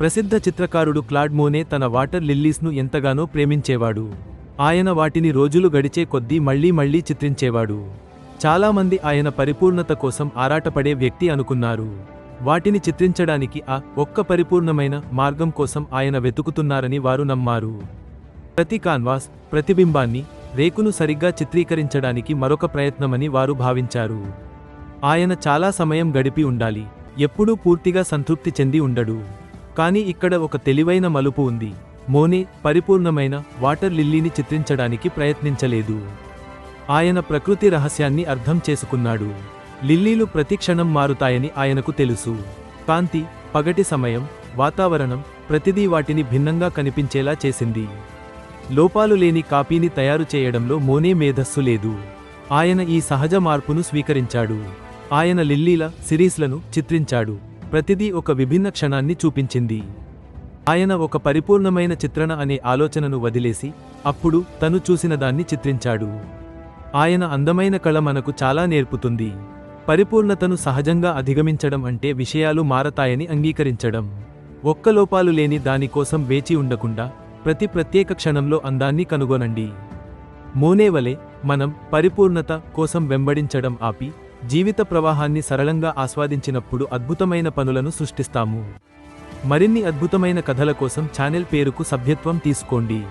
ప్రసిద్ధ చిత్రకారుడు క్లాడ్ మోనే తన వాటర్ లిల్లీస్ను ఎంతగానో ప్రేమించేవాడు. ఆయన వాటిని రోజులు గడిచే కొద్దీ మళ్ళీ మళ్ళీ చిత్రించేవాడు. చాలామంది ఆయన పరిపూర్ణత కోసం ఆరాటపడే వ్యక్తి అనుకున్నారు. వాటిని చిత్రించడానికి ఆ ఒక్క పరిపూర్ణమైన మార్గం కోసం ఆయన వెతుకుతున్నారని వారు నమ్మారు. ప్రతి కాన్వాస్ ప్రతిబింబాన్ని రేకును సరిగ్గా చిత్రీకరించడానికి మరొక ప్రయత్నమని వారు భావించారు. ఆయన చాలా సమయం గడిపి ఉండాలి. ఎప్పుడూ పూర్తిగా సంతృప్తి చెంది ఉండడు. కానీ ఇక్కడ ఒక తెలివైన మలుపు ఉంది. మోనే పరిపూర్ణమైన వాటర్ లిల్లీని చిత్రించడానికి ప్రయత్నించలేదు. ఆయన ప్రకృతి రహస్యాన్ని అర్థం చేసుకున్నాడు. లిల్లీలు ప్రతిక్షణం మారుతాయని ఆయనకు తెలుసు. కాంతి పగటి సమయం వాతావరణం ప్రతిదీ వాటిని భిన్నంగా కనిపించేలా చేసింది. లోపాలు లేని కాపీని తయారు చేయడంలో మోనే మేధస్సు లేదు. ఆయన ఈ సహజ మార్పును స్వీకరించాడు. ఆయన లిల్లీల సిరీస్లను చిత్రించాడు. ప్రతిదీ ఒక విభిన్న క్షణాన్ని చూపించింది. ఆయన ఒక పరిపూర్ణమైన చిత్రణ అనే ఆలోచనను వదిలేసి అప్పుడు తను చూసిన దాన్ని చిత్రించాడు. ఆయన అందమైన కళ మనకు చాలా నేర్పుతుంది. పరిపూర్ణతను సహజంగా అధిగమించడం అంటే విషయాలు మారతాయని అంగీకరించడం. ఒక్క లోపాలు లేని దానికోసం వేచి ఉండకుండా ప్రతి ప్రత్యేక క్షణంలో అందాన్ని కనుగొనండి. మోనేవలే మనం పరిపూర్ణత కోసం వెంబడించడం ఆపి జీవిత ప్రవాహాన్ని సరళంగా ఆస్వాదించినప్పుడు అద్భుతమైన పనులను సృష్టిస్తాము. మరిన్ని అద్భుతమైన కథల కోసం ఛానల్ పేరుకు సభ్యత్వం తీసుకోండి.